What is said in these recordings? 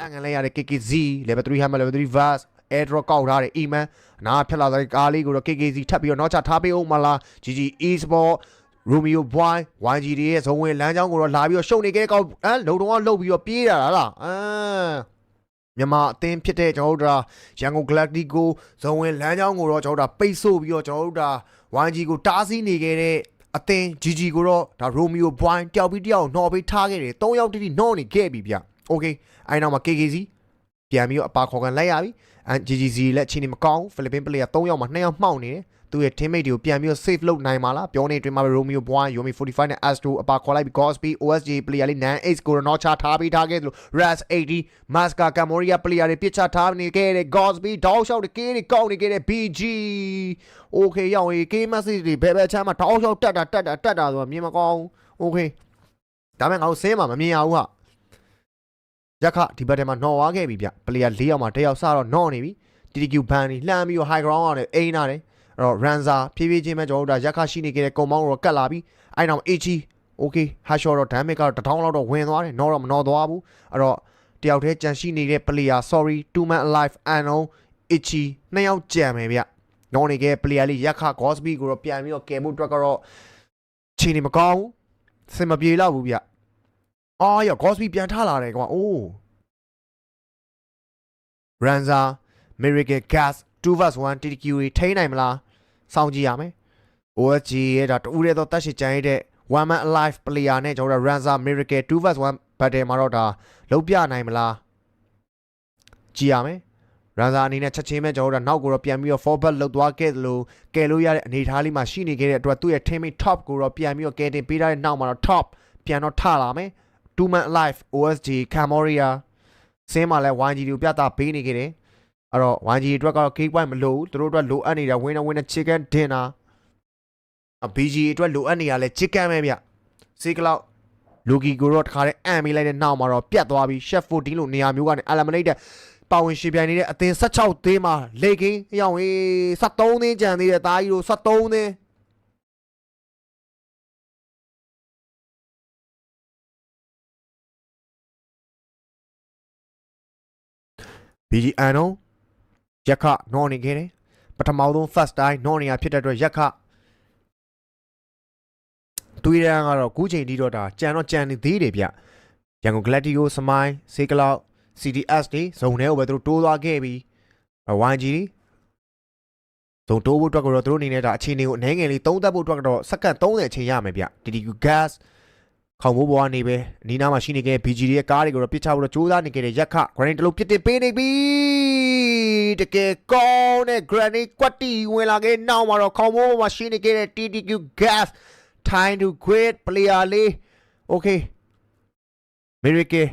အန်ငလဲရတဲ့ KKZ level 3 hammer level 3 verse airdrop ကောက်ထားတဲ့ Eman အနာဖြတ်လာတဲ့ကားလေးကိုတော့ KKZ ထပ်ပြီးတော့နောက်ချထားပေးအောင်မလား GG Esport Romeo Boy YG တွေရဲ့ဇုံဝင်လမ်းကြောင်းကိုတော့လာပြီးတော့ရှုံနေခဲ့ကောက်အဲလုံတော့လှုပ်ပြီးတော့ပြေးတာလားအမ်မြန်မာအသင်းဖြစ်တဲ့ကျွန်တော်တို့ဒါရန်ကုန် Galactico ဇုံဝင်လမ်းကြောင်းကိုတော့ကျွန်တော်တို့ဒါပိတ်ဆို့ပြီးတော့ကျွန်တော်တို့ဒါ YG ကိုတားဆီးနေခဲ့တဲ့အသင်း GG ကိုတော့ဒါ Romeo Boy တယောက်ပြီးတယောက်နှော်ပေးထားခဲ့တယ်၃ယောက်တိတိနှော်နေခဲ့ပြီဗျ။ Okay အဲ့နောက်မှာ KKZ ပြန်ပြီးတော့အပါခေါ်ကန်လိုက်ရပြီ။ and GGC လက်အချိန်နေမကောင်းဖိလစ်ပင်း player 3ယောက်မှာ2ယောက်မှောက်နေတယ်။သူ့ရဲ့ teammate တွေကိုပြန်ပြီးတော့ save လုပ်နိုင်မှာလားပြောနေအတွင်းမှာပဲ Romeo Boy Yomi 45နဲ့ Astro အပါခေါ်လိုက်ပြီး Gosby OSJ player လေး98ကိုတော့ knock ချထားပေးထားခဲ့သလို Ras 80 Maska Camoria player တွေပြစ်ချထားနေခဲ့တဲ့ Gosby တောက်လျှောက်တွေကေးတွေကောက်နေခဲ့တဲ့ BG Okay ရောက်ရေး K message တွေဘယ်ဘက်ချမ်းမှာတောက်လျှောက်တက်တာတက်တာတက်တာဆိုတာမြင်မကောင်းဘူး Okay ဒါမဲ့ငါတို့ဆင်းမှာမမြင်ရဘူးဟာ ရက်ခဒီဘက်ထဲမှာနှော်သွားခဲ့ပြီဗျပလေယာ၄ယောက်မှာတစ်ယောက်စတော့နှော်နေပြီ TTQ ဘန်นี่လှမ်းပြီးတော့ high ground ကနေအိန်းလာတယ်အဲ့တော့ Ranza ဖြည်းဖြည်းချင်းပဲကျွန်တော်တို့ဒါရက်ခရှိနေခဲ့တဲ့ကုံမောင်းကိုတော့ကတ်လာပြီအဲ့နောက် AG Okay Hashor တော့ damage ကတော့တစ်ထောင်လောက်တော့ဝင်သွားတယ်နော်တော့မနော်သွားဘူးအဲ့တော့တယောက်တည်းကြံရှိနေတဲ့ player sorry two man alive unknown Ichi နှစ်ယောက်ကြံမယ်ဗျနော်နေခဲ့ player လေးရက်ခ Gosby ကိုတော့ပြန်ပြီးတော့ကယ်ဖို့အတွက်ကတော့ခြေနေမကောင်းဘူးစင်မပြေတော့ဘူးဗျ အာရ Gosby ပြန်ထလာတယ်ကွာအိုး Ranza Miracle Gas 2 vs 1 TTQ တွေထိန်းနိုင်မလားစောင့်ကြည့်ရမယ် OSG ရဲ့ဒါတူရဲတော့တက်ရှိကြမ်းရတဲ့ one man alive player နဲ့ကျွန်တော်တို့ Ranza Miracle 2 vs 1 battle မှာတော့ဒါလုံးပြနိုင်မလားကြည့်ရမယ် Ranza အနေနဲ့ချက်ချင်းပဲကျွန်တော်တို့နောက်ကိုတော့ပြန်ပြီးတော့ forward လောက်သွားခဲ့သလိုကယ်လို့ရတဲ့အနေအထားလေးမှာရှိနေခဲ့တဲ့အတွက်သူ့ရဲ့ teammate top ကိုတော့ပြန်ပြီးတော့ကယ်တင်ပေးထားတဲ့နောက်မှာတော့ top ပြန်တော့ထလာမယ် two man alive OSG Camoria စင်းမှာလဲ YG ကိုပြတာပေးနေခဲ့တယ်အဲ့တော့ YG အတွက်ကတော့ cake point မလိုဘူးသူတို့အတွက်လိုအပ်နေတာ winner winner chicken dinner အ BG အတွက်လိုအပ်နေရလဲ chicken ပဲဗျစေကလောက်လူကီကိုတော့တခါတည်းအံ့မိလိုက်တဲ့နောက်မှာတော့ပြတ်သွားပြီး chef 14လို့နေရာမျိုးကနေ eliminate ပါဝင်ရှင်ပြိုင်နေတဲ့အသင်း16သင်းမှာလေကင်းရောက်ဟေး73သင်းကြံသေးတဲ့သားကြီးတို့73သင်း BGN တော့ရက်ခနော်နေခဲ့တယ်ပထမဆုံး first time နော်နေရဖြစ်တဲ့အတွက်ရက်ခတွေးရန်ကတော့ခုချိန်ထိတော့ဒါကြံတော့ကြံနေသေးတယ်ဗျရန်ကုန် Galactico စမိုင်းစေကလောက် CDS တွေဇုံထဲကိုပဲသူတို့တိုးသွားခဲ့ပြီး YG တွေဇုံတိုးဖို့အတွက်ကတော့သူတို့အနေနဲ့ဒါအခြေအနေကိုအနည်းငယ်လေးသုံးသပ်ဖို့အတွက်ကတော့စက္ကန့်30အချိန်ရမယ်ဗျ TTQ gas ခေါင်းမိုးပေါ်ကနေပဲအနီးနားမှာရှိနေခဲ့ BG တွေရဲ့ကားတွေကိုတော့ပစ်ချဖို့တော့ကြိုးစားနေခဲ့တဲ့ရက်ခ granite တလုံးပစ်တင်ပေးနေပြီတကယ်ကောင်းတဲ့ granite ကွက်တီဝင်လာခဲ့နောက်မှာတော့ခေါင်းမိုးပေါ်မှာရှိနေခဲ့တဲ့ TTQ gas time to quit player လေး okay miracle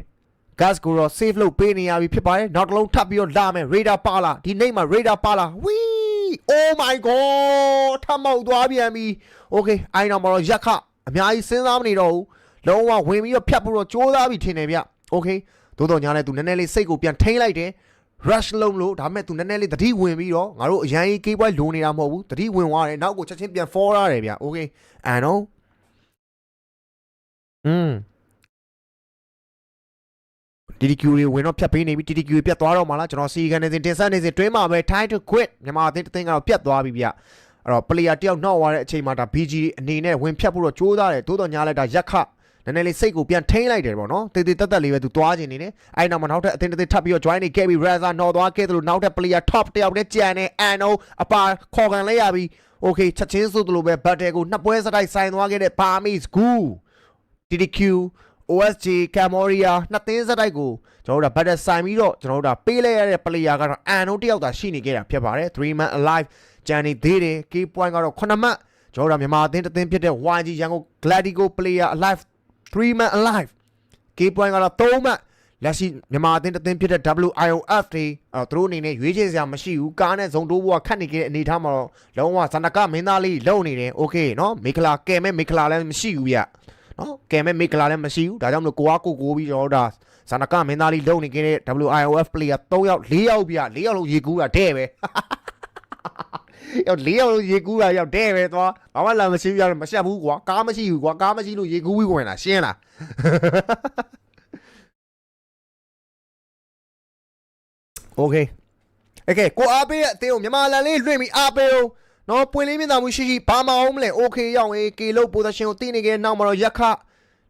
gas ကိုတော့ save လုပ်ပေးနေရပြီဖြစ်ပါတယ်နောက်တစ်လုံးထပ်ပြီးတော့လာမယ် radar ပါလာဒီနေ့မှာ radar ပါလာ wee oh my god ထပ်မောက်သွားပြန်ပြီ okay အိုင်နောက်မှာတော့ရက်ခအများကြီးစဉ်းစားမနေတော့ဘူး လုံးဝဝင်ပြီးတော့ဖြတ်ဖို့တော့ကြိုးစားပြီးထင်တယ်ဗျ okay သို့တော်ညာလဲသူနည်းနည်းလေးစိတ်ကိုပြန်ထိန်းလိုက်တယ် rush လုံးလို့ဒါပေမဲ့သူနည်းနည်းလေးတတိဝင်ပြီးတော့ငါတို့အရန်ကြီး key point လိုနေတာမဟုတ်ဘူးတတိဝင်သွားတယ်နောက်ကိုချက်ချင်းပြန် fall ရတယ်ဗျ okay အန်တော့อืม TTQ တွေဝင်တော့ဖြတ်ပေးနေပြီ TTQ တွေပြတ်သွားတော့မှလားကျွန်တော်စီကန်နေစဉ်တင်ဆက်နေစဉ်တွင်းမှာပဲ time to quit မြန်မာအသင်းတစ်သင်းကတော့ပြတ်သွားပြီဗျအဲ့တော့ player တယောက်နှောက်သွားတဲ့အချိန်မှာဒါ BG အနေနဲ့ဝင်ဖြတ်ဖို့တော့ကြိုးစားတယ်သို့တော်ညာလိုက်တာရက်ခ နည်းနည်းလေးစိတ်ကိုပြန်ထိန်းလိုက်တယ်ပေါ့နော်တေးသေးတက်တက်လေးပဲသူသွားခြင်းနေတယ်အဲ့နောက်မှာနောက်ထပ်အသင်းတစ်သင်းထပ်ပြီးတော့ join နေခဲ့ပြီး Raza နှော်သွားခဲ့သလိုနောက်ထပ် player top တယောက်နဲ့ကြံနေ Ano အပါခေါ်ကန်လိုက်ရပြီး okay ချက်ချင်းဆိုသလိုပဲ battle ကိုနှစ်ပွဲစတိုက်ဆိုင်သွားခဲ့တဲ့ Burmese Goo TTQ OSG Camoria နှစ်သင်းစတိုက်ကိုကျွန်တော်တို့က battle ဆိုင်ပြီးတော့ကျွန်တော်တို့ကပေးလိုက်ရတဲ့ player ကတော့ Ano တယောက်သာရှိနေခဲ့တာဖြစ်ပါတယ်3 man alive ကြံနေသေးတယ် key point ကတော့9မှတ်ကျွန်တော်တို့ကမြန်မာအသင်းတစ်သင်းဖြစ်တဲ့ YG ရန်ကုန် Gladigo player alive 3 man alive key point ကတော့3မှတ်လက်ရှိမြန်မာအသင်းတစ်သင်းဖြစ်တဲ့ WIOF တွေအဲသူတို့အနေနဲ့ရွေးချယ်စရာမရှိဘူးကားနဲ့ဇုံတိုးဘောကခတ်နေခဲ့တဲ့အနေအထားမှာတော့လုံးဝဇန္နကမင်းသားလေးလုံနေတယ်โอเคเนาะမေခလာကဲမဲမေခလာလည်းမရှိဘူးဗျနော်ကဲမဲမေခလာလည်းမရှိဘူးဒါကြောင့်မလို့ကိုအားကိုကိုပြီးကျွန်တော်တို့ဒါဇန္နကမင်းသားလေးလုံနေခဲ့တဲ့ WIOF player 3ယောက်4ယောက်ဗျ4ယောက်လုံးရေကူးတာတဲ့ပဲ ရောက်လေးယောက်လုံးရေကူးတာရောက်တဲ့ပဲသွားဘာမှလာမရှိဘူးရောက်မရှက်ဘူးကွာကားမရှိဘူးကွာကားမရှိလို့ရေကူးပြီးဝင်လာရှင်းလား โอเคโอเคကိုအားပေးတဲ့အသင်းကိုမြန်မာလန်လေးလွှင့်ပြီးအားပေးအောင်နော်ပွင့်လင်းမြင်သာမှုရှိရှိဘာမအောင်မလဲโอเคရောက်ရင်ကေလုတ်ပိုဇရှင်ကိုသိနေခဲ့နောက်မှာတော့ရက်ခ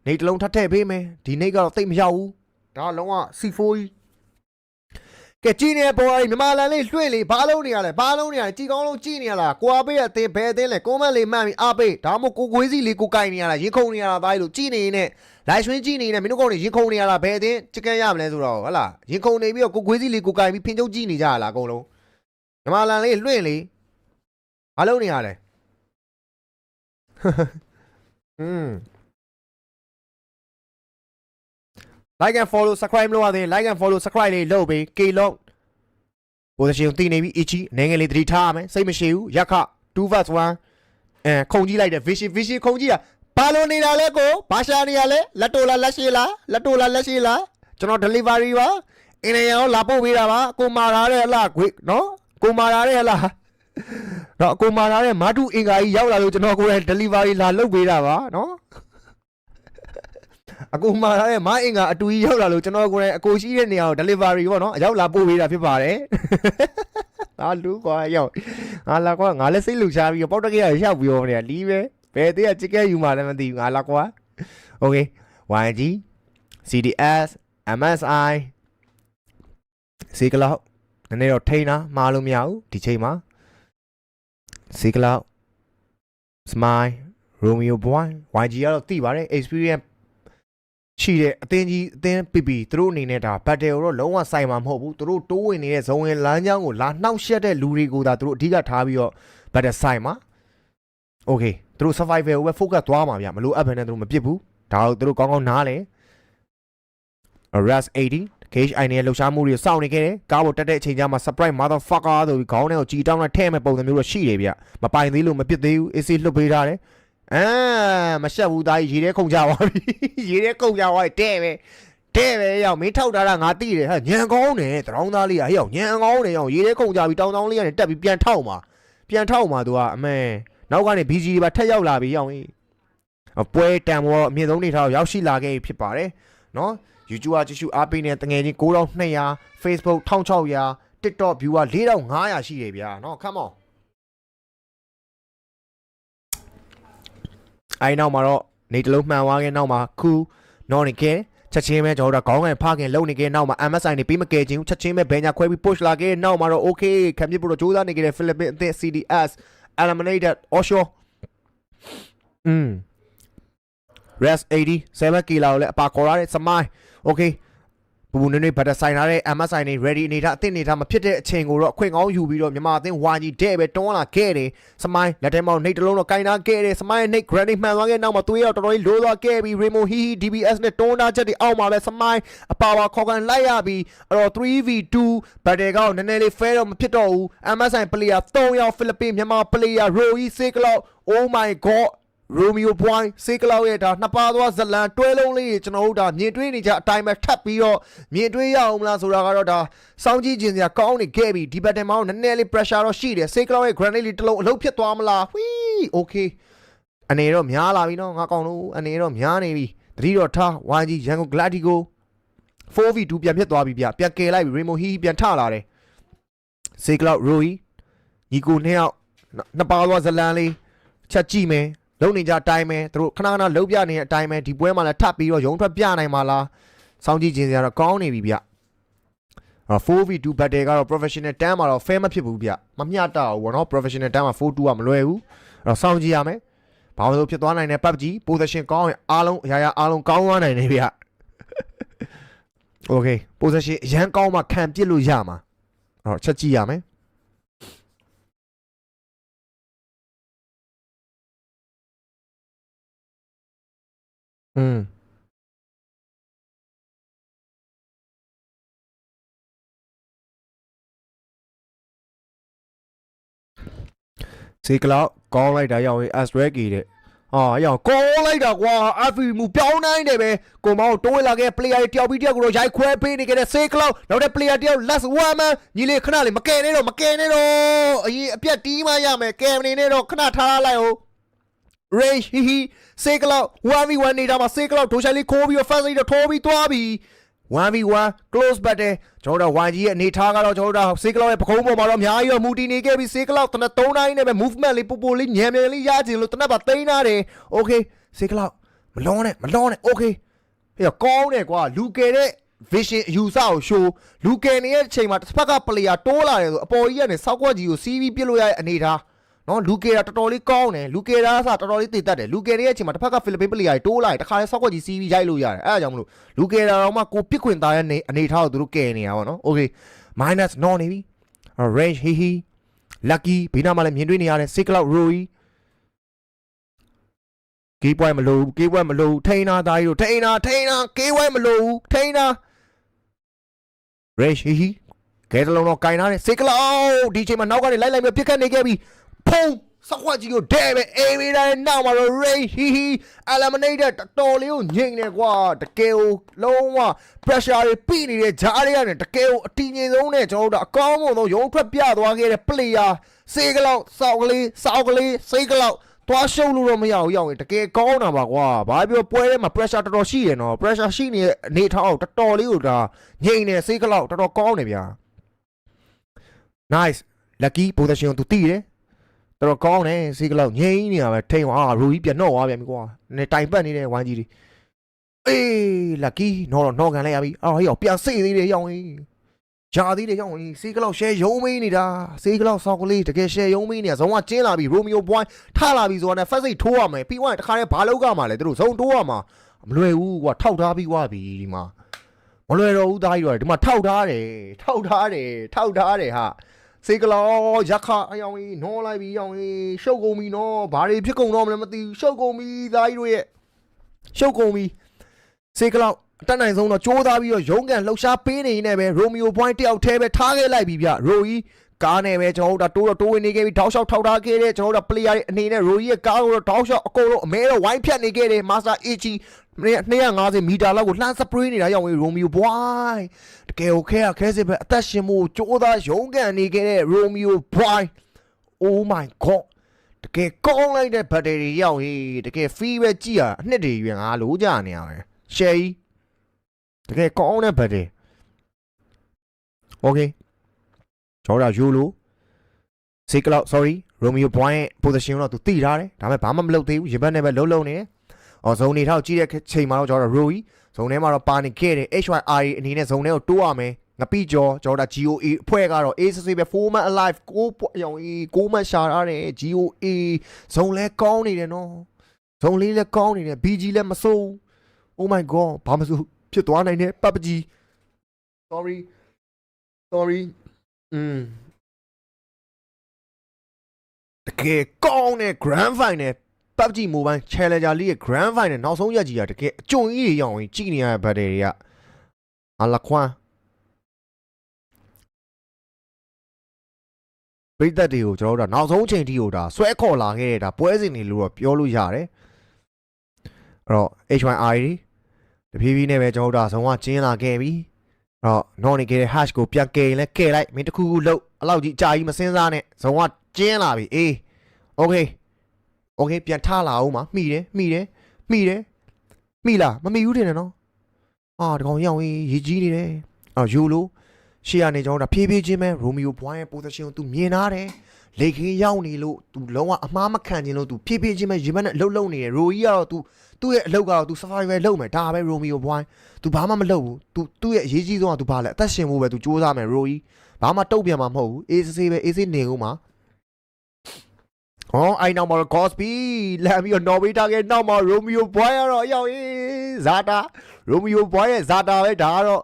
နေတစ်လုံးထပ်ထည့်ပေးမယ်ဒီနေ့ကတော့သိပ်မရောက်ဘူးဒါလုံးဝ C4 ကြီး ကဲကြည့်နေပေါ်ရီမြန်မာလန်လေးလွှင့်လေဘာလုံးနေရလဲဘာလုံးနေရလဲကြည်ကောင်းလုံးကြည့်နေရလားကိုအားပေးတဲ့အသင်းဘယ်အသင်းလဲကွန်မန့်လေးမှန်ပြီးအားပေးဒါမှမဟုတ်ကိုကွေးစီလေးကိုကိုင်နေရလားရင်ခုန်နေရလားသားကြီးလို့ကြည့်နေနေလိုက်ရွှင်းကြည့်နေနေမင်းတို့ကောင်တွေရင်ခုန်နေရလားဘယ်အသင်းချစ်ကန်ရမလဲဆိုတော့ဟုတ်လားရင်ခုန်နေပြီးတော့ကိုကွေးစီလေးကိုကိုင်ပြီးဖင်ချုပ်ကြည့်နေကြရလားအကုန်လုံးမြန်မာလန်လေးလွှင့်လေဘာလုံးနေရလဲอืม like and follow subscribe လုပ်ရသေးရင် like and follow subscribe လေးလုပ်ပြီး K long position တည်နေပြီ ichi နိုင်ငံလေးတတိထားရမယ်စိတ်မရှိဘူးရက်ခ2 verse 1အဲခုံကြီးလိုက်တယ် vision vision ခုံကြီးอ่ะဘာလို့နေတာလဲကိုဘာရှာနေရလဲလက်တိုလားလက်ရှိလားလက်တိုလားလက်ရှိလားကျွန်တော် delivery ပါအင်းရအောင်လာပို့ပေးတာပါကိုမာလာတဲ့ဟလားခွေနော်ကိုမာလာတဲ့ဟလားတော့ကိုမာလာတဲ့မာတူအင်္ဂါကြီးရောက်လာလို့ကျွန်တော်ကိုယ်တိုင် delivery လာလုပ်ပေးတာပါနော် အကူမှာတဲ့မအင်္ဂါအတူကြီးရောက်လာလို့ကျွန်တော်ကိုယ်တိုင်အကိုရှိတဲ့နေရာကို delivery ပေါ့နော်အရောက်လာပို့ပေးတာဖြစ်ပါတယ်။ဒါလူကွာရောက်ငါလာကွာငါလည်းစိတ်လှရှားပြီးတော့ပေါက်တက်ကရရောက်ပြီးတော့နေတာလီးပဲဘယ်တည်းကချစ်ကဲယူမှလည်းမသိဘူးငါလာကွာ။ Okay YG CDS MSI စီကလောက်နည်းနည်းတော့ထိန်းတာမှားလို့မရဘူးဒီချိန်မှာစီကလောက် Smile Romeo Boy YG ကတော့သိပါတယ် experience ရှိတဲ့အသင်းကြီးအသင်း PP သူတို့အနေနဲ့ဒါဘတ်တယ်ကိုတော့လုံးဝဆိုင်မှာမဟုတ်ဘူးသူတို့တိုးဝင်နေတဲ့ဇုံဝင်လမ်းကြောင်းကိုလာနှောက်ယှက်တဲ့လူတွေကိုဒါသူတို့အဓိကထားပြီးတော့ဘတ်တယ်ဆိုင်မှာ Okay သူတို့ survival ကိုပဲ focus သွားမှာဗျမလို့အပ်ဘယ်နဲ့သူတို့မပစ်ဘူးဒါတော့သူတို့ကောင်းကောင်းနားလဲ RAS 80 KHI နဲ့လှူရှားမှုတွေစောင့်နေခဲ့တယ်ကားပေါ်တက်တဲ့အချိန်ကျမှ surprise motherfucker ဆိုပြီးခေါင်းထဲကိုကြည်တောင်းနဲ့ထဲ့မဲ့ပုံစံမျိုးတော့ရှိတယ်ဗျမပိုင်သေးလို့မပစ်သေးဘူး AC လွတ်ပေးထားတယ် အာမရှက်ဘူးသားကြီးရေထဲခုန်ကြသွားပြီရေထဲခုန်ကြသွားပြီတဲ့ပဲတဲ့ပဲရောက်မင်းထောက်ထားတာငါသိတယ်ဟာညံကောင်းတယ်တရောင်းသားလေးကဟဲ့ရောက်ညံကောင်းတယ်ရောက်ရေထဲခုန်ကြပြီတောင်းတောင်းလေးကနေတက်ပြီးပြန်ထောက်မှာပြန်ထောက်မှာသူကအမဲနောက်ကနေ BG တွေပါထက်ရောက်လာပြီရောက်ရင်ပွဲတံမောအမြင့်ဆုံးနေထားရောက်ရှိလာခဲ့ပြီဖြစ်ပါတယ်နော် YouTube ကကြည့်ရှုအားပေးနေတဲ့တငယ်ချင်း9200 Facebook 1600 TikTok viewer 4500ရှိတယ်ဗျာနော် come on အဲ့နောက်မှာတော့နေတလုံးမှန်သွားခဲ့နောက်မှာခူနော်နေခဲ့ချက်ချင်းပဲကျွန်တော်တို့ခေါင်းကန်ဖခင်လုံနေခဲ့နောက်မှာ MSI နေပြီးမကယ်ချင်းချက်ချင်းပဲဘယ်ညာခွဲပြီး push လာခဲ့နောက်မှာတော့ okay ခံပြဖို့တော့ကြိုးစားနေခဲ့တဲ့ Philippines အသင်း CDS eliminated offshore อืม rest 80 7 kilo ကိုလည်းအပါခေါ်ရတဲ့စမိုင်း okay ပူပူနွေ့နွေ့ဘတ်တဆိုင်လာတဲ့ MSI နေ ready အနေထားအသင့်အနေထားမဖြစ်တဲ့အချိန်ကိုတော့အခွင့်ကောင်းယူပြီးတော့မြန်မာအသင်းဝါကြီးတဲ့ပဲတွန်းလာခဲ့တယ်စမိုင်းလက်ထဲမှာနှိတ်တလုံးတော့ကင်နာခဲ့တယ်စမိုင်းနှိတ် granny မှန်သွားခဲ့နောက်မှာသွေးရောက်တော်တော်ကြီးလိုးသွားခဲ့ပြီး Remo Hihi DBS နဲ့တွန်းတာချက်တွေအောက်မှာပဲစမိုင်းအပါဝါခေါ်ကန်လိုက်ရပြီးအဲ့တော့ 3v2 ဘတ်တယ်ကောက်နည်းနည်းလေး fair တော့မဖြစ်တော့ဘူး MSI player 3ယောက်ဖိလစ်ပင်းမြန်မာ player Roy Seklo oh my god ရိုမီယိုဘွိုင်းစေကလောက်ရဲ့ဒါနှစ်ပါးသွားဇလန်တွဲလုံးလေးကြီးကျွန်တော်တို့ဒါမြင်တွေ့နေကြအတိုင်းပဲထပ်ပြီးတော့မြင်တွေ့ရအောင်မလားဆိုတာကတော့ဒါစောင်းကြည့်ခြင်းစရာကောင်းနေခဲ့ပြီဒီဘက်တန်မောင်းနည်းနည်းလေး pressure တော့ရှိတယ်စေကလောက်ရဲ့ granite လေးတစ်လုံးအလုပ်ဖြစ်သွားမလားဝီး okay အနေတော့များလာပြီနော်ငါကောင်လို့အနေတော့များနေပြီတတိတော့ထား YG ရန်ကုန် Gladigo 4v2 ပြန်ဖြစ်သွားပြီဗျပြန်ကယ်လိုက်ပြီ Remo Hi ပြန်ထလာတယ်စေကလောက် Rui ညီကိုနှစ်ယောက်နှစ်ပါးသွားဇလန်လေးချက်ကြည့်မယ် လုံနေကြအတိုင်းပဲသူတို့ခဏခဏလှုပ်ပြနေတဲ့အတိုင်းပဲဒီပွဲမှာလည်းထပ်ပြီးတော့ရုံထွက်ပြနိုင်မှာလားစောင့်ကြည့်ခြင်းစရာတော့ကောင်းနေပြီဗျအော် 4v2 battle ကတော့ professional တန်းမှာတော့ fair မဖြစ်ဘူးဗျမမျှတဘူးဗောနော် professional တန်းမှာ4-2ကမလွယ်ဘူးအဲ့တော့စောင့်ကြည့်ရမယ်ဘာလို့ဖြစ်သွားနိုင်တဲ့ PUBG position ကောင်းရင်အားလုံးအရာရာအားလုံးကောင်းသွားနိုင်တယ်ဗျ Okay position အရန်ကောင်းမှခံပစ်လို့ရမှာအဲ့တော့ချက်ကြည့်ရမယ် อืมစီကလောက်ကောင်းလိုက်တာရောက်ရင် Astrek တဲ့ဟာရောက်ကောင်းလိုက်တာကွာ FV မူပြောင်းနိုင်တယ်ပဲကိုမောင်တိုးလာခဲ့ player တွေတယောက်ပြီးတယောက်ကိုတော့ရိုက်ခွဲပေးနေခဲ့တဲ့စေကလောက်နောက်တဲ့ player တယောက် last one man ညီလေးခဏလေးမကယ်နဲ့တော့မကယ်နဲ့တော့အရင်အပြတ်တီးမှရမယ်ကယ်မနေနဲ့တော့ခဏထားလိုက်အော င် Ray ဟီဟီစေကလောက် 1v1 နေတာမှာစေကလောက်ဒိုရှိုင်လေးခိုးပြီးတော့ fast လေးတော့ထိုးပြီးသွားပြီး 1v1 close battle ကျွန်တော်တို့ YG ရဲ့အနေထားကတော့ကျွန်တော်တို့စေကလောက်ရဲ့ပခုံးပေါ်မှာတော့အများကြီးတော့မူတည်နေခဲ့ပြီးစေကလောက်တနက်3နိုင်နဲ့ပဲ movement လေးပူပူလေးညံမြန်လေးရကြလို့တနက်ပါသိမ်းထားတယ် okay စေကလောက်မလွန်နဲ့မလွန်နဲ့ okay ဟေ့ကောင်းတယ်ကွာလူကယ်တဲ့ vision အယူဆကို show လူကယ်နေတဲ့အချိန်မှာတစ်ဖက်က player တိုးလာတယ်ဆိုအပေါ်ကြီးကနေစောက်ကွက်ကြီးကို CV ပြစ်လို့ရတဲ့အနေထား နော်လူကယ်တာတော်တော်လေးကောင်းတယ်လူကယ်တာကတော်တော်လေးတည်တတ်တယ်လူကယ်ရဲ့အချိန်မှာတစ်ဖက်ကဖိလစ်ပိန်း player တိုးလာရင်တခါလဲစောက်ကွက်ကြီး CV ရိုက်လို့ရတယ်အဲအကြောင်းမလို့လူကယ်တာတော့မှကိုပြစ်ခွင်သားရဲ့အနေအနေထားကိုသူတို့ကယ်နေတာပေါ့နော် okay minus နော်နေပြီ range he he lucky ဘေးနားမှာလည်းမြင်တွေ့နေရတယ် sick cloud roy ကေးပွဲမလို့ကေးပွဲမလို့ထိန်းနာသားကြီးတို့ထိန်းနာထိန်းနာကေးပွဲမလို့ထိန်းနာ range he he ကဲတလုံးတော့ကင်နာတယ် sick cloud ဒီချိန်မှာနောက်ကနေလိုက်လိုက်ပြီးပြစ်ခတ်နေခဲ့ပြီး ဖုံးစောက်ခွက်ကြီးကိုဒဲပဲအေးမေးတိုင်းနောက်မှာတော့ range he he eliminate တဲ့တော်တော်လေးကိုညင်နေကွာတကယ်ကိုလုံးဝ pressure တွေပြိနေတဲ့ဂျားတွေကနေတကယ်ကိုအတီးငင်ဆုံးနဲ့ကျွန်တော်တို့အကောင်းဆုံးရုံးထွက်ပြသွားခဲ့တဲ့ player စေကလောက်စောက်ကလေးစောက်ကလေးစေကလောက်သွားရှုံလို့တော့မရဘူးရောက်ရင်တကယ်ကောင်းတာပါကွာဘာပြောပွဲထဲမှာ pressure တော်တော်ရှိတယ်နော် pressure ရှိနေတဲ့အနေထားအောင်တော်တော်လေးကိုဒါငိမ့်နေစေကလောက်တော်တော်ကောင်းတယ်ဗျာ nice lucky position ကိုသူတီးတယ် တော်တော်ကောင်းတယ်စေကလောက်ငိမ့်နေတာပဲထိန်သွားရူကြီးပြန်တော့သွားပြန်ပြီကွာနေတိုင်ပတ်နေတဲ့ဝိုင်းကြီးတွေအေး lucky တော့တော့နော်ကန်လိုက်ရပြီအော်ဟေးပြန်စိတ်သေးတယ်ရောက်ရင်ဂျာသေးတယ်ရောက်ရင်စေကလောက် share ရုံးမင်းနေတာစေကလောက်စောက်ကလေးတကယ် share ရုံးမင်းနေတာဇုံကကျင်းလာပြီ Romeo point ထလာပြီဆိုတာနဲ့ first aid ထိုးရမယ်ပြီးသွားရင်တခါတည်းဘာလောက်ကမှလဲသူတို့ဇုံတိုးရမှာမလွယ်ဘူးကွာထောက်ထားပြီးွားပြီဒီမှာမလွယ်တော့ဘူးသားကြီးတော့ဒီမှာထောက်ထားတယ်ထောက်ထားတယ်ထောက်ထားတယ်ဟာ စေကလောရက်ခအယောင်ကြီးနော်လိုက်ပြီးယောင်ကြီးရှုပ်ကုန်ပြီနော်ဘာတွေဖြစ်ကုန်တော့မလဲမသိဘူးရှုပ်ကုန်ပြီသားကြီးတို့ရဲ့ရှုပ်ကုန်ပြီစေကလောအတက်နိုင်ဆုံးတော့ကြိုးစားပြီးတော့ရုံးကန်လှုပ်ရှားပေးနေနေပဲရိုမီယိုပွိုင်းတယောက်တည်းပဲထားခဲ့လိုက်ပြီဗျရိုကြီးကားနဲ့ပဲကျွန်တော်တို့တိုးတော့တိုးဝင်နေခဲ့ပြီးတောက်လျှောက်ထောက်ထားခဲ့တဲ့ကျွန်တော်တို့ player တွေအနေနဲ့ရိုကြီးရဲ့ကားကိုတော့တောက်လျှောက်အကုန်လုံးအမဲတော့ဝိုင်းဖြတ်နေခဲ့တယ် master ag 250မီတာလောက်ကိုလှမ်းစပရေးနေတာရောက်ဝင်ရိုမီယိုဘွိုင်းတကယ်ကိုခဲရခဲစစ်ပဲအသက်ရှင်မှုကြိုးစားရုံးကန်နေခဲ့တဲ့ရိုမီယိုဘွိုင်း oh my god တကယ်ကောင်းလိုက်တဲ့ဘက်တရီရောက်ဟေးတကယ် free ပဲကြည့်ရအနှစ်တည်းရွင်ငါလိုကြနေရပဲ share ကြီးတကယ်ကောင်းတဲ့ဘက်တရီ okay ကျွန်တော်တို့ယူလို့စိတ်ကလောက် sorry Romeo Point ရဲ့ position ကိုတော့သူတိထားတယ်ဒါပေမဲ့ဘာမှမလုပ်သေးဘူးရင်ဘတ်နဲ့ပဲလုံးလုံးနေတယ် အော်ဇုံနေထောက်ကြည့်တဲ့ချိန်မှာတော့ကျွန်တော်တို့ Roy ဇုံထဲမှာတော့ပါနေခဲ့တယ် HYR အနေနဲ့ဇုံထဲကိုတိုးရမယ်ငပိကျော်ကျွန်တော်တို့ GOA အဖွဲ့ကတော့ ACC ပဲ4 man alive ကိုအယောင်အေး6 man ရှာထားတယ် GOA ဇုံလဲကောင်းနေတယ်နော်ဇုံလေးလဲကောင်းနေတယ် BG လဲမစိုး Oh my god ဘာမစိုးဖြစ်သွားနိုင်တယ် PUBG sorry sorry อืมတကယ်ကောင်းတဲ့ grand final PUBG Mobile Challenger League ရဲ့ grand final နောက်ဆုံးရက်ကြီးကတကယ်အကျုံကြီးတွေရောက်ရင်ကြည်နေရတဲ့ battle တွေကအာလခွမ်းပရိသတ်တွေကိုကျွန်တော်တို့ကနောက်ဆုံးချိန်ထိကိုဒါဆွဲခေါ်လာခဲ့တဲ့ဒါပွဲစဉ်တွေလို့တော့ပြောလို့ရတယ်အဲ့တော့ HYI တွေတဖြည်းဖြည်းနဲ့ပဲကျွန်တော်တို့ဒါဆုံးကကျင်းလာခဲ့ပြီအဲ့တော့ non နေခဲ့တဲ့ hash ကိုပြန်ကယ်ရင်လဲကယ်လိုက်မင်းတစ်ခုခုလှုပ်အဲ့လောက်ကြီးအကြာကြီးမစင်းစားနဲ့ဆုံးကကျင်းလာပြီအေး okay okay ပြန်ထလာအောင်ပါမှီတယ်မှီတယ်မှီတယ်မှီလားမမှီဘူးတင်တယ်နော်အာဒီကောင်ရောက်ရင်ရေကြီးနေတယ်အော်ယူလို့ရှေ့ကနေကျွန်တော်တို့ဖြည်းဖြည်းချင်းပဲရိုမီယိုဘွိုင်းရဲ့ position ကိုသူမြင်ထားတယ်လေခင်းရောက်နေလို့သူလုံးဝအမားမခံခြင်းလို့သူဖြည်းဖြည်းချင်းပဲရေမက်နဲ့အလုတ်လုံနေတယ်ရိုကြီးကတော့သူသူ့ရဲ့အလုတ်ကတော့သူ survival လုပ်မယ်ဒါပဲရိုမီယိုဘွိုင်းသူဘာမှမလုပ်ဘူးသူသူ့ရဲ့အရေးကြီးဆုံးကသူဘာလဲအသက်ရှင်ဖို့ပဲသူစူးစမ်းမယ်ရိုကြီးဘာမှတုတ်ပြန်မှာမဟုတ်ဘူးအေးစေးပဲအေးစေးနေဦးမှာ ဟောအိုင်နောက်မှာကော့စပီလမ်းပြီးတော့နော်ဝေးထားခဲ့နောက်မှာရိုမီယိုဘွိုင်းကတော့ရောက်ရေးဇာတာရိုမီယိုဘွိုင်းရဲ့ဇာတာပဲဒါကတော့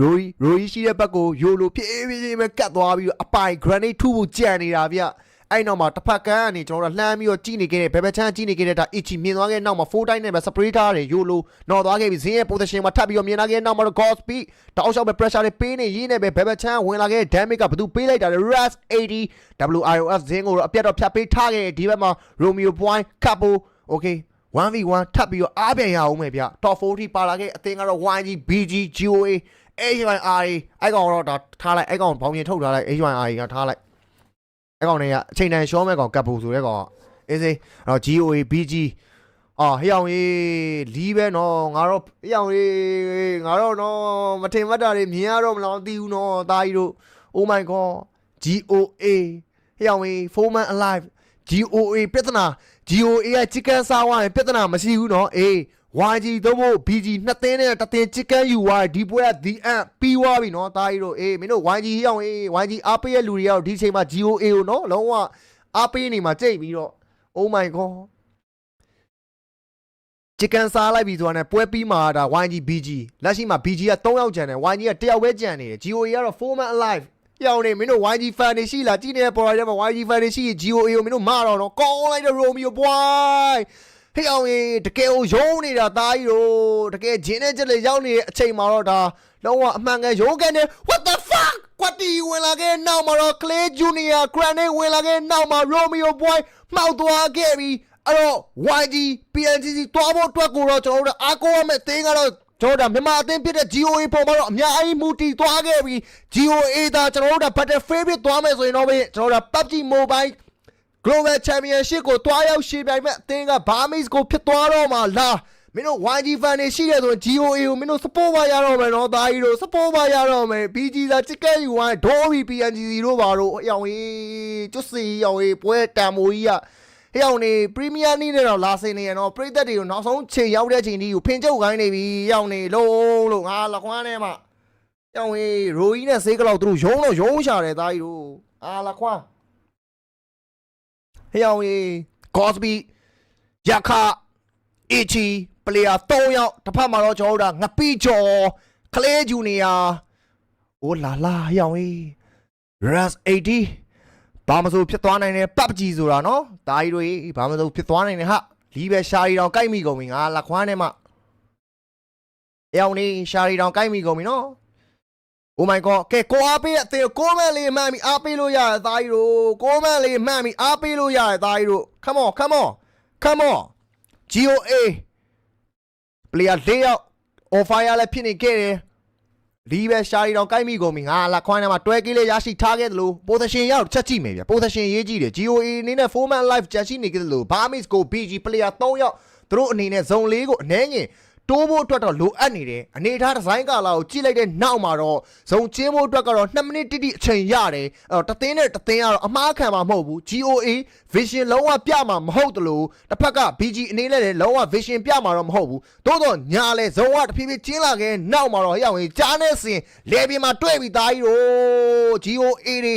ရိုရီရိုရီရှိတဲ့ဘက်ကိုယိုလိုဖြည်းဖြည်းချင်းပဲကတ်သွားပြီးတော့အပိုင် granite ထုဖို့ကြံနေတာဗျ အဲ့နောက်မှာတစ်ဖက်ကန်းကနေကျွန်တော်တို့လှမ်းပြီးတော့ကြီးနေခဲ့တဲ့ဘယ်ဘက်ချမ်းကြီးနေခဲ့တဲ့ဒါအီချီမြင်သွားခဲ့နောက်မှာ4တိုင်းနဲ့ပဲ spray ထားတယ်ယိုလိုနော်သွားခဲ့ပြီးဇင်းရဲ့ position မှာထပ်ပြီးတော့မြင်လာခဲ့နောက်မှာတော့ god speed တောက်လျှောက်ပဲ pressure တွေပေးနေရင်းနဲ့ပဲဘယ်ဘက်ချမ်းဝင်လာခဲ့တဲ့ damage ကဘယ်သူပေးလိုက်တာလဲ ras 80 WIOF ဇင်းကိုတော့အပြတ်တော့ဖြတ်ပေးထားခဲ့ဒီဘက်မှာ Romeo Point Capo okay 1v1 ထပ်ပြီးတော့အားပြန်ရအောင်မယ်ဗျ top 40ပါလာခဲ့အသင်းကတော့ YG BG GOA HYR အဲ့ကောင်တော့ဒါထားလိုက်အဲ့ကောင်ဘောင်ပြင်ထုတ်ထားလိုက် HYR ကထားလိုက် အဲ့ကောင်တွေကအချိန်တန်ရှောမဲ့ကောင်ကပ်ဖို့ဆိုတဲ့ကောင်အေးစေးအဲ့တော့ GOA BG အာဟေးအောင်ရေးလီးပဲနော်ငါတော့ဟေးအောင်ရေးငါတော့နော်မထင်မှတ်တာတွေမြင်ရတော့မလားမသိဘူးနော်တာကြီးတို့ Oh my god GOA ဟေးအောင်ရေး Foreman alive GOA ပြဿနာ GOA က chicken စားဝါရင်ပြဿနာမရှိဘူးနော်အေး YG တော့ဖို့ BG နှစ်သင်းနဲ့တစ်သင်း chicken ယူသွားတယ်ဒီပွဲက the end ပြီးသွားပြီနော်တာကြီးတို့အေးမင်းတို့ YG ဟေးအောင်ရေး YG အားပေးရဲ့လူတွေကတော့ဒီချိန်မှာ GOA ကိုနော်လုံးဝအားပေးနေမှာကြိတ်ပြီးတော့ Oh my god ချီကန်စားလိုက်ပြီဆိုတာနဲ့ပွဲပြီးမှာဒါ YG BG လက်ရှိမှာ BG က3ယောက်ကျန်တယ် YG က1ယောက်ပဲကျန်နေတယ် GOA ကတော့4 man alive ပြောင်းနေမင်းတို့ YG fan တွေရှိလားကြည့်နေတဲ့ပေါ်ရတဲ့မှာ YG fan တွေရှိရင် GOA ကိုမင်းတို့မတော့တော့ကောင်းလိုက်တဲ့ Romeo boy ဟေးအောင်ရင်တကယ်ကိုရုံးနေတာတားကြီးတို့တကယ်ဂျင်းနဲ့ချက်လေရောက်နေတဲ့အချိန်မှာတော့ဒါလုံးဝအမှန်ကန်ရုံးကန်နေ what the fuck ကွက်တီဝင်လာခဲ့နောက်မှာတော့ Clay Junior Granite ဝင်လာခဲ့နောက်မှာ Romeo boy မှောက်သွားခဲ့ပြီအဲ့တော့ YG PNCC တွားဖို့အတွက်ကိုတော့ကျွန်တော်တို့အားကိုးရမယ့်အသင်းကတော့ကျွန်တော်တို့မြန်မာအသင်းဖြစ်တဲ့ GOA ပေါ်မှာတော့အများကြီးမူတည်သွားခဲ့ပြီ GOA ဒါကျွန်တော်တို့က Battle Favorite သွားမယ်ဆိုရင်တော့ပဲကျွန်တော်တို့က PUBG Mobile Global Championship ကိုတွားရောက်ရှေ့ပြိုင်မဲ့အသင်းက Burmese ကိုဖြစ်သွားတော့မှာလားမင်းတို့ YG fan တွေရှိတယ်ဆိုရင် GOA ကိုမင်းတို့ support ပါရတော့မယ်နော်သားကြီးတို့ support ပါရတော့မယ် BG သာ chicken ယူဝိုင်းဒိုးဘီ PNGC တို့ပါတော့အယောင်ကြီးကျွတ်စီယောင်ကြီးပွဲတန်မိုးကြီးကဟဲ့အောင်နေပရီးမီးယားနီးနဲ့တော့လာစင်နေရနော်ပရိသတ်တွေကိုနောက်ဆုံးချိန်ရောက်တဲ့ချိန်ကြီးကိုဖင်ကျုပ်ခိုင်းနေပြီရောက်နေလုံးလို့ငါလက်ခွမ်းထဲမှာရောက်ရင်ရိုကြီးနဲ့ဆေးကလောက်သူတို့ရုံးတော့ရုံးရှာတယ်သားကြီးတို့အာလက်ခွမ်း ဟဲ့အောင်ကြီး Cosby ရခအီချီပလေယာ3ယောက်တစ်ဖက်မှာတော့ကျွန်တော်တို့ကငပိကျော်ကလေးဂျူနီယာအိုးလာလာဟဲ့အောင်ကြီး Ras 80ဘာမဆိုဖြစ်သွားနိုင်တယ်ပတ်ပကြီးဆိုတာနော်တာကြီးတို့ဘာမဆိုဖြစ်သွားနိုင်တယ်ဟာလီးပဲရှာရီတောင်ကြိုက်မိကုန်ပြီငါလက်ခွမ်းထဲမှာအယောင်နေရှာရီတောင်ကြိုက်မိကုန်ပြီနော် Oh my god ကဲကိုအားပေးတဲ့အသေးကိုမန်လေးမှန်ပြီအားပေးလို့ရတယ်သားကြီးတို့ကိုမန်လေးမှန်ပြီအားပေးလို့ရတယ်သားကြီးတို့ come on come on come on GOA player ၄ယောက် on fire လည်းဖြစ်နေခဲ့တယ်လီးပဲရှာရီတောင်ကိုက်မိကုန်ပြီငါလက်ခွမ်းထဲမှာတွဲကလေးလေးရရှိထားခဲ့သလို position ရောက်ချက်ကြည့်မယ်ဗျ position ရေးကြည့်တယ် GOA အနေနဲ့ 4 man live ချက်ရှိနေခဲ့သလို Bamis ကို BG player 3ယောက်သူတို့အနေနဲ့ဇုံ၄ကိုအနှဲငင် တိုးဖို့အတွက်တော့လိုအပ်နေတယ်အနေထားဒီဇိုင်းကာလာကိုကြည့်လိုက်တဲ့နောက်မှာတော့ဇုံချင်းဖို့အတွက်ကတော့2မိနစ်တိတိအချိန်ရတယ်အဲ့တော့တသင်းနဲ့တသင်းကတော့အမားခံမှာမဟုတ်ဘူး GOA vision လုံးဝပြမှာမဟုတ်တလို့တစ်ဖက်က BG အနေနဲ့လည်းလုံးဝ vision ပြမှာတော့မဟုတ်ဘူးသို့တော့ညာလဲဇုံကတဖြည်းဖြည်းချင်းလာခဲ့နောက်မှာတော့ဟဲ့အောင်ကြီးကြားနေစင်လေပြင်းမှာတွေ့ပြီသားကြီးတို့ GOA တွေ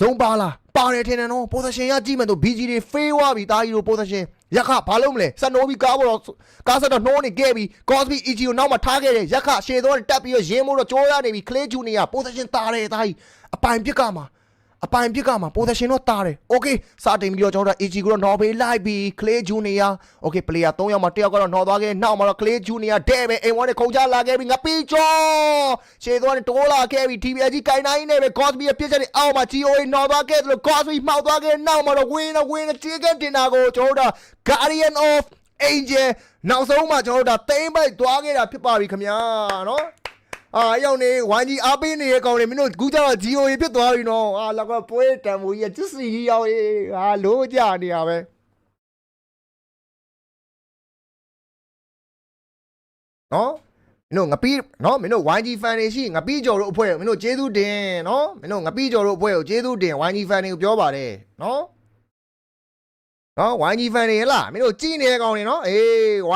ဇုံပါလားပါတယ်ထင်တယ်နော် position ရကြည့်မယ်တော့ BG တွေ fail သွားပြီသားကြီးတို့ position ရခဘာလို့မလဲစနိုးပြီးကားပေါ်တော့ကားဆက်တော့နှိုးနေခဲ့ပြီ Cosby EG ကိုနောက်မှာထားခဲ့တယ်ရခရှေသွားတက်ပြီးတော့ရင်းမို့တော့ကြိုးရနေပြီ Clay Junior position တာတယ်သားကြီးအပိုင်ပြစ်ကမှာ အပိုင်ပြစ်ကမှာ position တော့တာတယ် okay စတင်ပြီးတော့ကျွန်တော်တို့ EG ကိုတော့နော်ဘေးလိုက်ပြီး Clay Junior okay player 3ယောက်မှာတစ်ယောက်ကတော့နော်သွားခဲ့နောက်မှာတော့ Clay Junior တဲ့ပဲအိမ်ဝါနဲ့ခုံချလာခဲ့ပြီးငါပြီးချောရှေသွားနဲ့တိုးလာခဲ့ပြီး TBG ကိုင်းနိုင်နေပဲ Cosby ရဲ့ပြစ်ချက်တွေအောက်မှာ GOA နော်သွားခဲ့တယ်လို့ Cosby မှောက်သွားခဲ့နောက်မှာတော့ win win ချေကန်တင်တာကိုကျွန်တော်တို့ Guardian of Angel နောက်ဆုံးမှာကျွန်တော်တို့တိမ့်ပိုက်သွားခဲ့တာဖြစ်ပါပြီခင်ဗျာနော် အာရောက်နေဝိုင်းကြီးအားပေးနေတဲ့ကောင်တွေမင်းတို့ကူးကြတော့ GOA ဖြစ်သွားပြီနော်အာလောက်ကပွဲတံမိုးကြီးကစစ်စီကြီးရောက်ရေးဟာလို့ကြနေရပဲနော်မင်းတို့ငပီးနော်မင်းတို့ YG fan တွေရှိငပီးကြော်တို့အဖွဲ့ကိုမင်းတို့ကျေးဇူးတင်နော်မင်းတို့ငပီးကြော်တို့အဖွဲ့ကိုကျေးဇူးတင် YG fan တွေကိုပြောပါတယ်နော် နော် YG fan တွေဟလားမင်းတို့ကြည်နေတဲ့ကောင်တွေနော်အေး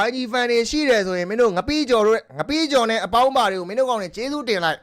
YG fan တွေရှိတယ်ဆိုရင်မင်းတို့ငပီးကြော်တို့ငပီးကြော်နဲ့အပေါင်းပါတွေကိုမင်းတို့ကောင်တွေကျေးဇူးတင်လိုက်